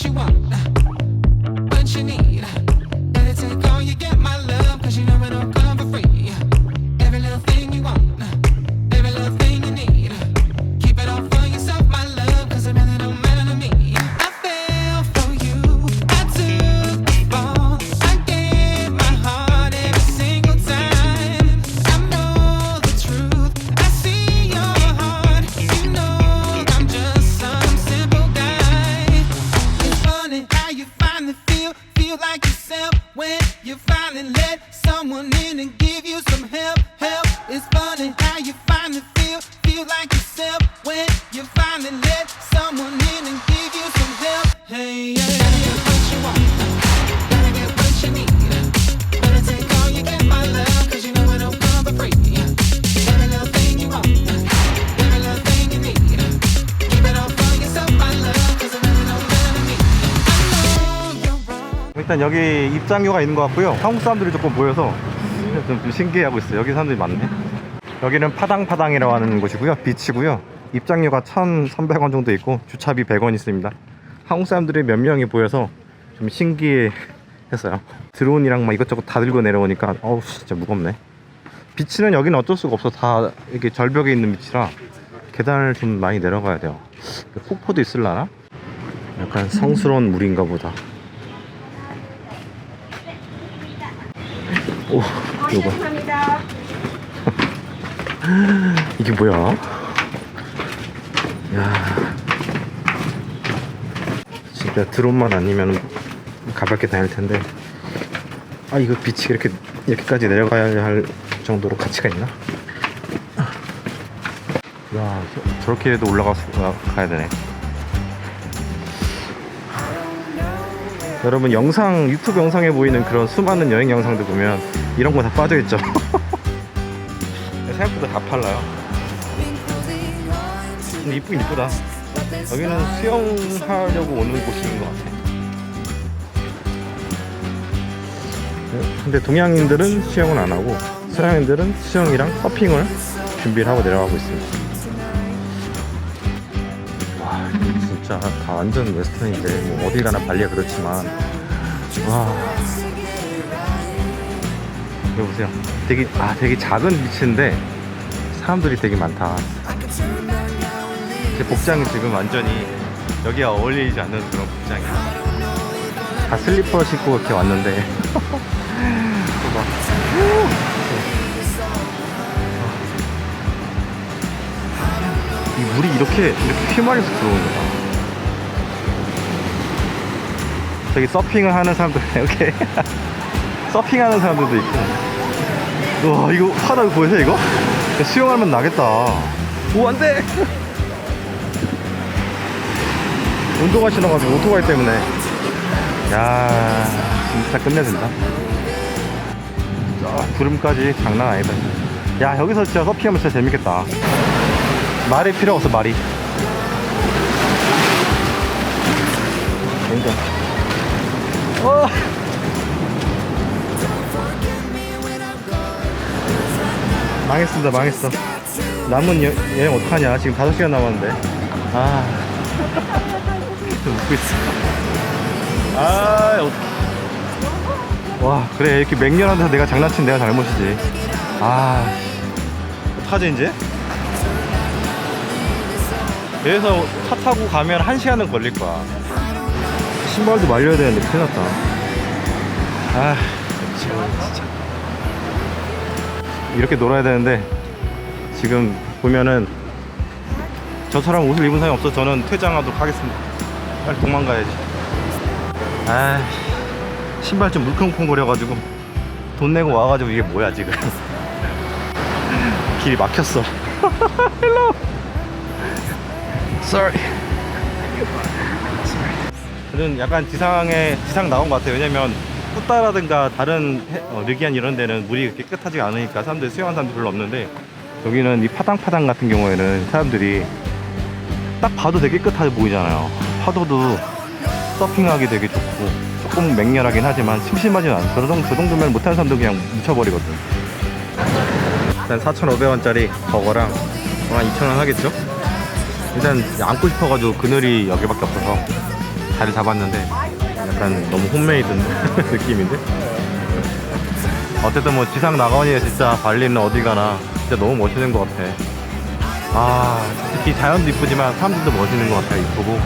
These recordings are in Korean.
what you want, uh, what you need. Take all you get, my love, you finally feel, feel like yourself when you finally let someone in and give you some help, help. It's funny how you finally feel, feel like yourself when you finally let someone in and give you some help. Hey, yeah. Gotta get what you want, 일단 여기 입장료가 있는 것 같고요. 한국 사람들이 조금 모여서 좀, 좀 신기해하고 있어요. 여기 사람들이 많네. 여기는 파당파당이라고 하는 곳이고요. 비치고요. 입장료가 1,300원 정도 있고 주차비 100원 있습니다. 한국 사람들이 몇 명이 보여서 좀 신기했어요. 드론이랑 막 이것저것 다 들고 내려오니까 어우 진짜 무겁네. 비치는 여기는 어쩔 수가 없어. 다 이렇게 절벽에 있는 비치라 계단을 좀 많이 내려가야 돼요. 폭포도 있을라나? 약간 성스러운 물인가 보다. 오, 봐. 이게 뭐야? 야, 진짜 드론만 아니면 가볍게 다닐 텐데. 아, 이거 빛이 이렇게 이렇게까지 내려가야 할 정도로 가치가 있나? 야, 저, 저렇게도 올라가서 가야 되네. 여러분 영상 유튜브 영상에 보이는 그런 수많은 여행 영상들 보면 이런 거 다 빠져 있죠. 생각보다 다 팔라요. 근데 이쁘긴 이쁘다. 여기는 수영하려고 오는 곳인 것 같아. 네, 근데 동양인들은 수영은 안 하고 서양인들은 수영이랑 서핑을 준비를 하고 내려가고 있습니다. 진짜 다 완전 웨스턴인데 뭐 어디 가나 발리가 그렇지만 와 여기 보세요. 되게 아 되게 작은 비치인데 사람들이 되게 많다. 제 복장이 지금 완전히 여기에 어울리지 않는 그런 복장이야. 다 슬리퍼 신고 이렇게 왔는데. 막, 이 물이 이렇게 이렇게 휘말려서 들어오는 거야. 저기 서핑을 하는 사람들 이렇게 서핑하는 사람들도 있고. 와 이거 바다 보이세요 이거? 수영하면 나겠다. 오 안돼. 운동화 신어가지고 오토바이 때문에. 야 진짜 끝내준다. 저 구름까지 장난 아니다. 야 여기서 진짜 서핑하면 진짜 재밌겠다. 말이 필요 없어 말이. 진짜. 어. 망했습니다 망했어. 남은 여, 여행 어떡하냐? 지금 5시간 남았는데. 아. 좀 웃고 있어. 아 어떡해 와 그래. 이렇게 맹렬한 데서 내가 장난친 내가 잘못이지. 아 어떡하지 이제? 그래서 차 타고 가면 1시간은 걸릴 거야 신발도 말려야 되는데 큰일 났다. 아 진짜. 이렇게 놀아야 되는데 지금 보면은 저처럼 옷을 입은 사람이 없어 저는 퇴장하도록 하겠습니다. 빨리 도망가야지. 아 신발 좀 물컹컹거려가지고 돈 내고 와가지고 이게 뭐야 지금. 길이 막혔어. 헬로 sorry 저는 약간 지상에 지상 나온 것 같아요. 왜냐면 쿠따라든가 다른 해- 어, 르기안 이런 데는 물이 깨끗하지 않으니까 사람들이 수영하는 사람들이 별로 없는데 여기는 이 파당파당 같은 경우에는 사람들이 딱 봐도 되게 깨끗하게 보이잖아요. 파도도 서핑하기 되게 좋고 조금 맹렬하긴 하지만 심심하진 않아 저 정도, 저 정도면 못하는 사람도 그냥 묻혀버리거든. 일단 4,500원짜리 버거랑 한 2,000원 하겠죠? 일단 안고 싶어가지고 그늘이 여기밖에 없어서 자리 잡았는데 약간 너무 홈메이드 느낌인데? 어쨌든 뭐 지상 나가니 진짜 발리는 어디 가나 진짜 너무 멋있는 것 같아. 아 특히 자연도 이쁘지만 사람들도 멋있는 것 같아 이쁘고.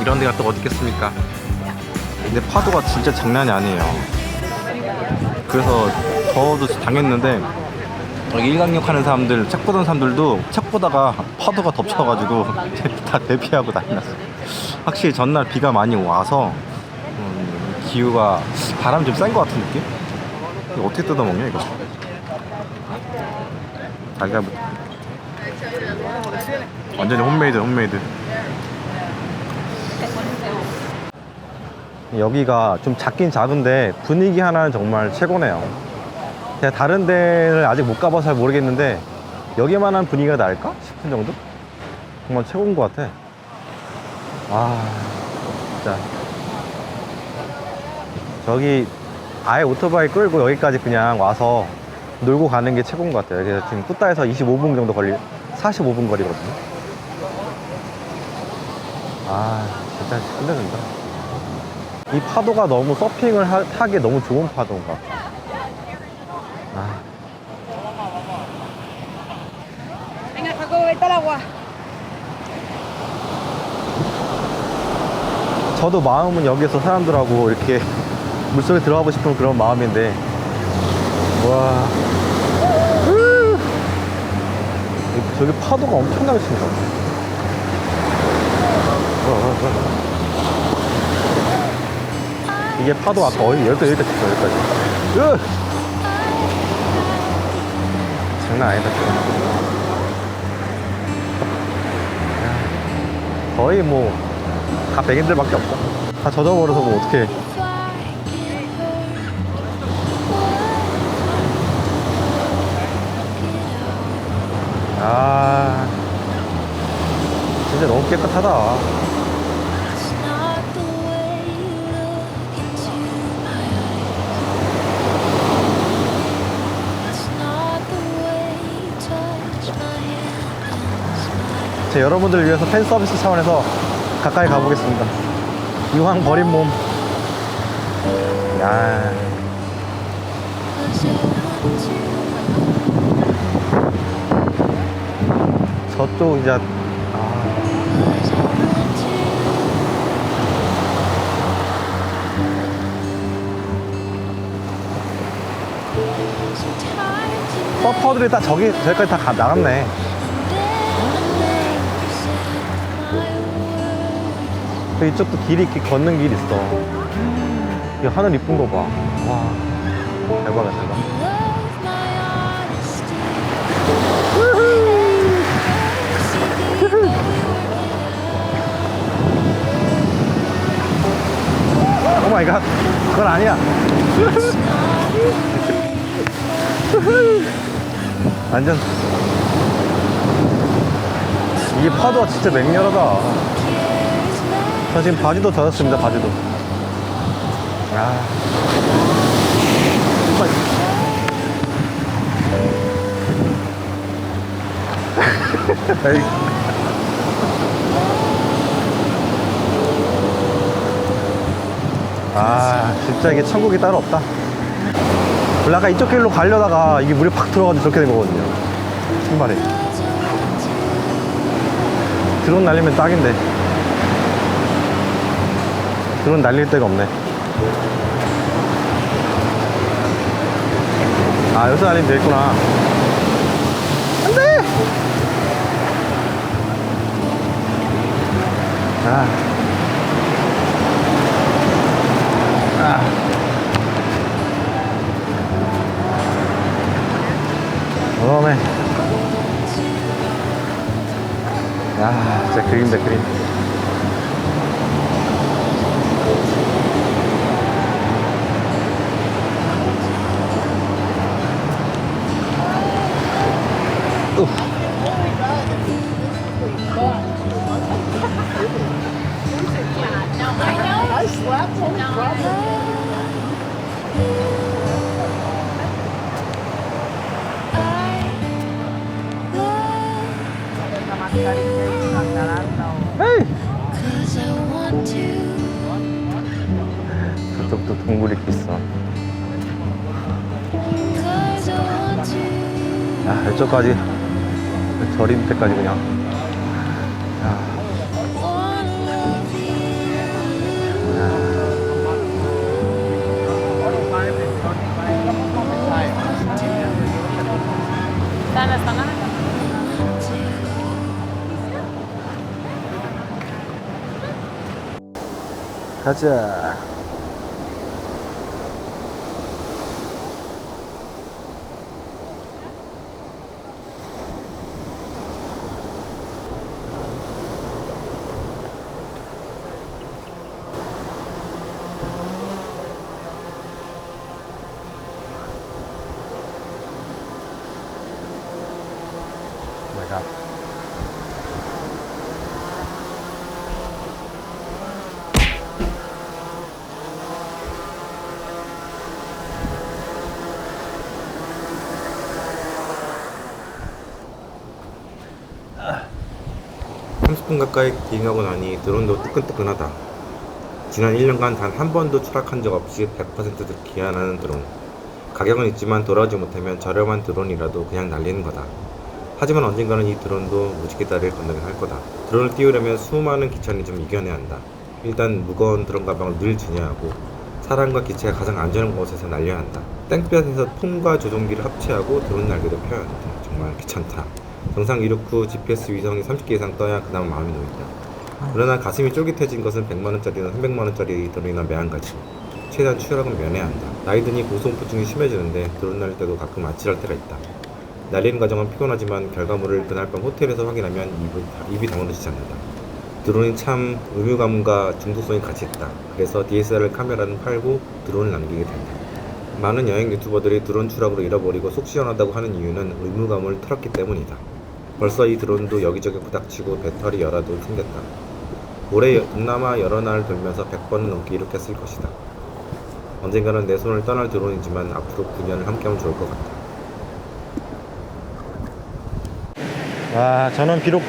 이런 데가 또 어디 있겠습니까? 근데 파도가 진짜 장난이 아니에요. 그래서 저도 당했는데 일강역 하는 사람들 책 보던 사람들도 책 보다가 파도가 덮쳐가지고 다 대피하고 났어 확실히 전날 비가 많이 와서 음, 기후가 바람 좀 센 것 같은 느낌? 이거 어떻게 뜯어먹냐 이거? 달걀부터 완전히 홈메이드 홈메이드. 여기가 좀 작긴 작은데 분위기 하나는 정말 최고네요 제가 다른 데를 아직 못 가봐서 잘 모르겠는데 여기만한 분위기가 날까? 싶은 정도? 정말 최고인 것 같아. 아 진짜. 저기 아예 오토바이 끌고 여기까지 그냥 와서 놀고 가는 게 최고인 것 같아요. 그래서 지금 꾸따에서 25분 정도 걸리 45분 거리거든요. 아 진짜 끝내준다. 이 파도가 너무 서핑을 하, 타기 너무 좋은 파도인가 아 Venga, Jacobo, vete al agua. 저도 마음은 여기서 사람들하고 이렇게 물속에 들어가고 싶은 그런 마음인데 와 으. 저기 파도가 엄청나게 친다. 이게 파도 아까 어디 여기까지 여기까지 여기까지 으. 장난 아니다 지금 야, 거의 뭐 다 백인들밖에 없다. 다 젖어버려서 뭐 어떻게? 아, 진짜 너무 깨끗하다. 제 여러분들을 위해서 팬 서비스 차원에서 가까이 가보겠습니다. 이왕 버린 몸. 야. 저쪽 이제 아, 서퍼들이 다 저기 저기까지 다 가- 나갔네. 이쪽도 길이 이렇게 걷는 길 있어. 이 하늘 이쁜 거 봐. 와, 대박이야 대박. 오 마이 갓. 그건 아니야. 완전 이게 파도가 진짜 맹렬하다. 저 지금 바지도 젖었습니다. 바지도. 아. 아 진짜 이게 천국이 따로 없다 원래 아까 이쪽 길로 가려다가 이게 물이 팍 들어가지고 저렇게 된 거거든요 신발에 드론 날리면 딱인데 드론 날릴 데가 없네 아 여기서 날리면 되겠구나 안돼 아 아. 어메. 야, 진짜 그림다, 그림. 야, 이쪽까지. 저리 밑에까지 그냥. 가자. 30분 가까이 비행하고 나니 드론도 뜨끈뜨끈하다. 지난 1년간 단 한 번도 추락한 적 없이 100% 기한하는 드론. 가격은 있지만 돌아오지 못하면 저렴한 드론이라도 그냥 날리는 거다. 하지만 언젠가는 이 드론도 무지개다리를 건너게 할 거다. 드론을 띄우려면 수많은 기차는 좀 이겨내야 한다. 일단 무거운 드론 가방을 늘 지녀야 하고 사람과 기체가 가장 안전한 곳에서 날려야 한다. 땡볕에서 통과 조종기를 합체하고 드론 날개도 펴야 한다. 정말 귀찮다. 정상 이륙 후 GPS 위성이 30개 이상 떠야 그나마 마음이 놓인다. 그러나 가슴이 쫄깃해진 것은 100만 원짜리나 300만 원짜리 드론이나 매한가지. 최대한 추락은 면해야 한다. 나이 드니 고소공포증이 심해지는데 드론 날 때도 가끔 아찔할 때가 있다. 날리는 과정은 피곤하지만 결과물을 그날 밤 호텔에서 확인하면 입이, 입이 다물어지지 않는다. 드론이 참 의무감과 중독성이 같이 있다. 그래서 DSLR 카메라는 팔고 드론을 남기게 된다. 많은 여행 유튜버들이 드론 추락으로 잃어버리고 속 시원하다고 하는 이유는 의무감을 털었기 때문이다. 벌써 이 드론도 여기저기 부닥치고 배터리 열화도 생겼다. 올해 동남아 여러 날 돌면서 100번은 넘게 이룩했을 것이다. 언젠가는 내 손을 떠날 드론이지만 앞으로 9년을 함께하면 좋을 것 같다. 와, 저는 비록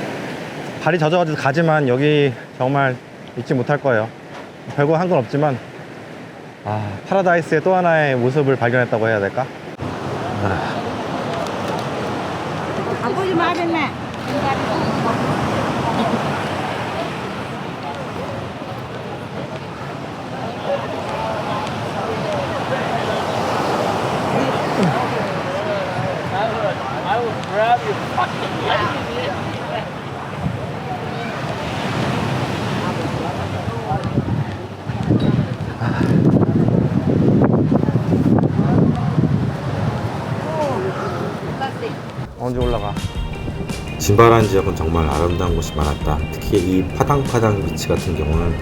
발이 젖어가지고 가지만 여기 정말 잊지 못할 거예요. 별거 한 건 없지만, 아, 파라다이스의 또 하나의 모습을 발견했다고 해야 될까? Aku 언제 올라가? 진바란 지역은 정말 아름다운 곳이 많았다. 특히 이 파당파당 비치 같은 경우는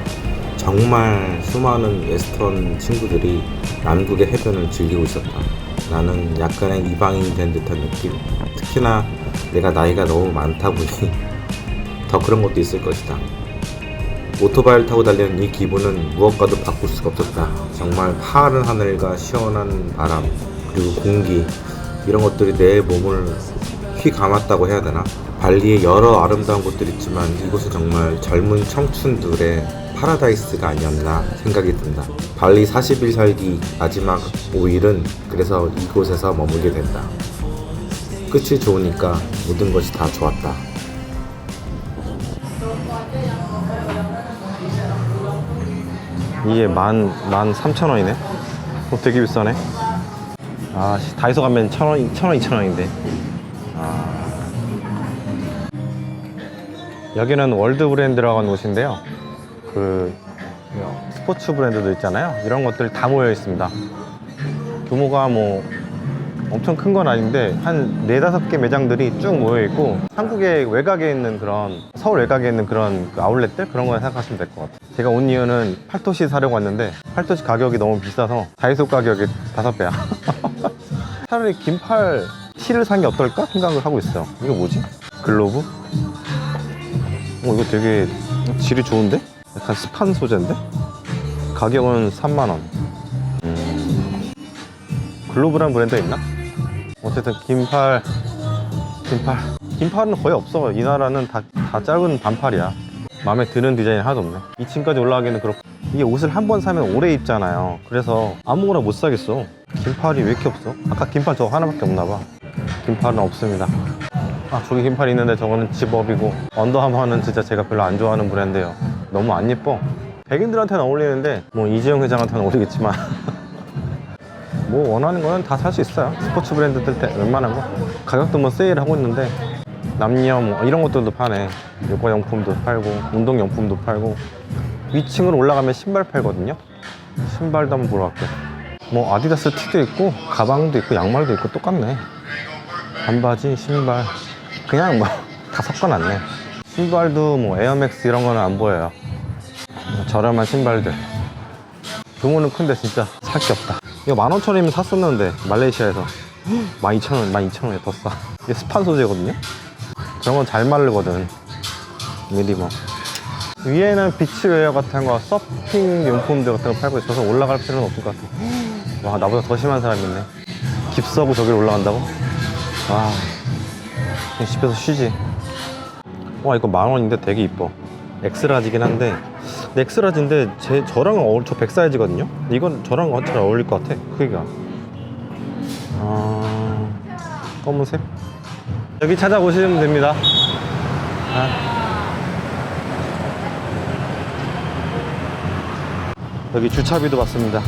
정말 수많은 웨스턴 친구들이 남극의 해변을 즐기고 있었다. 나는 약간의 이방인이 된 듯한 느낌. 특히나 내가 나이가 너무 많다 보니 더 그런 것도 있을 것이다. 오토바이를 타고 달리는 이 기분은 무엇과도 바꿀 수가 없었다. 정말 파란 하늘과 시원한 바람, 그리고 공기, 이런 것들이 내 몸을 휘 감았다고 해야 되나? 발리에 여러 아름다운 곳들이 있지만 이곳은 정말 젊은 청춘들의 파라다이스가 아니었나 생각이 든다. 발리 40일 살기 마지막 5일은 그래서 이곳에서 머물게 된다. 끝이 좋으니까 모든 것이 다 좋았다. 이게 만, 만 삼천 원이네? 어, 되게 비싸네. 아, 씨, 다이소 가면 천 원, 천 원, 이천 원인데. 아. 여기는 월드 브랜드라고 하는 곳인데요. 그, 스포츠 브랜드도 있잖아요. 이런 것들이 다 모여 있습니다. 규모가 뭐, 엄청 큰 건 아닌데, 한 네다섯 개 매장들이 쭉 모여 있고, 한국의 외곽에 있는 그런, 서울 외곽에 있는 그런 그 아울렛들? 그런 거 생각하시면 될 것 같아요. 제가 온 이유는 팔토시 사려고 왔는데, 팔토시 가격이 너무 비싸서, 다이소 가격이 다섯 배야. 차라리 긴팔 티를 산 게 어떨까 생각을 하고 있어요. 이거 뭐지? 글로브? 어, 이거 되게 질이 좋은데? 약간 스판 소재인데? 가격은 3만원. 음... 글로브란 브랜드 있나? 어쨌든 긴팔, 긴팔. 긴팔은 거의 없어. 이 나라는 다, 다 짧은 반팔이야. 마음에 드는 디자인이 하나도 없네. 2층까지 올라가기는 그렇고. 이게 옷을 한 번 사면 오래 입잖아요. 그래서 아무거나 못 사겠어. 긴팔이 왜 이렇게 없어? 아까 긴팔 저거 하나밖에 없나 봐. 긴팔은 없습니다. 아 저기 긴팔 있는데 저거는 집업이고 언더아머는 진짜 제가 별로 안 좋아하는 브랜드예요. 너무 안 예뻐. 백인들한테는 어울리는데 뭐 이재용 회장한테는 어울리겠지만 뭐 원하는 거는 다 살 수 있어요. 스포츠 브랜드들 때 웬만한 거 가격도 뭐 세일하고 있는데 남녀 뭐 이런 것들도 파네. 요가 용품도 팔고 운동 용품도 팔고 위층으로 올라가면 신발 팔거든요. 신발도 한번 보러 갈게요. 뭐 아디다스 티도 있고 가방도 있고 양말도 있고 똑같네. 반바지, 신발 그냥 뭐 다 섞어놨네. 신발도 뭐 에어맥스 이런 거는 안 보여요. 뭐 저렴한 신발들. 규모는 큰데 진짜 살 게 없다. 이거 15,000원이면 샀었는데 말레이시아에서 12,000원, 12,000원에 더 싸. 이게 스판 소재거든요. 그런 건 잘 마르거든. 미리 뭐. 위에는 비치웨어 같은 거, 서핑 용품들 같은 거 팔고 있어서 올라갈 필요는 없을 것 같아. 와, 나보다 더 심한 사람 있네. 깁스하고 저기를 올라간다고? 와, 집에서 쉬지. 와, 이거 만 원인데 되게 이뻐. 엑스라지긴 한데, 근데 엑스라지인데 제, 저랑은 어울, 저 100 사이즈거든요? 이건 저랑 잘 어울릴 것 같아, 크기가. 아, 검은색? 여기 찾아보시면 됩니다. 아. 여기 주차비도 받습니다.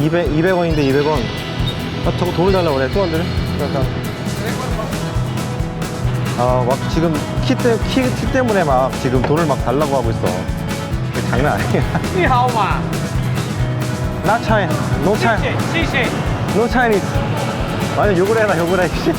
200, 200원인데 200원. 아, 저거 돈을 달라고 그래. 또 안 되네? 그러니까. 아, 막 지금 키, 때, 키, 키 때문에 막 지금 돈을 막 달라고 하고 있어. 이게 장난 아니야. 你好嘛， Not China. No China. 谢谢。 No Chinese. 아니, 욕을 해라, 욕을 해. 씨.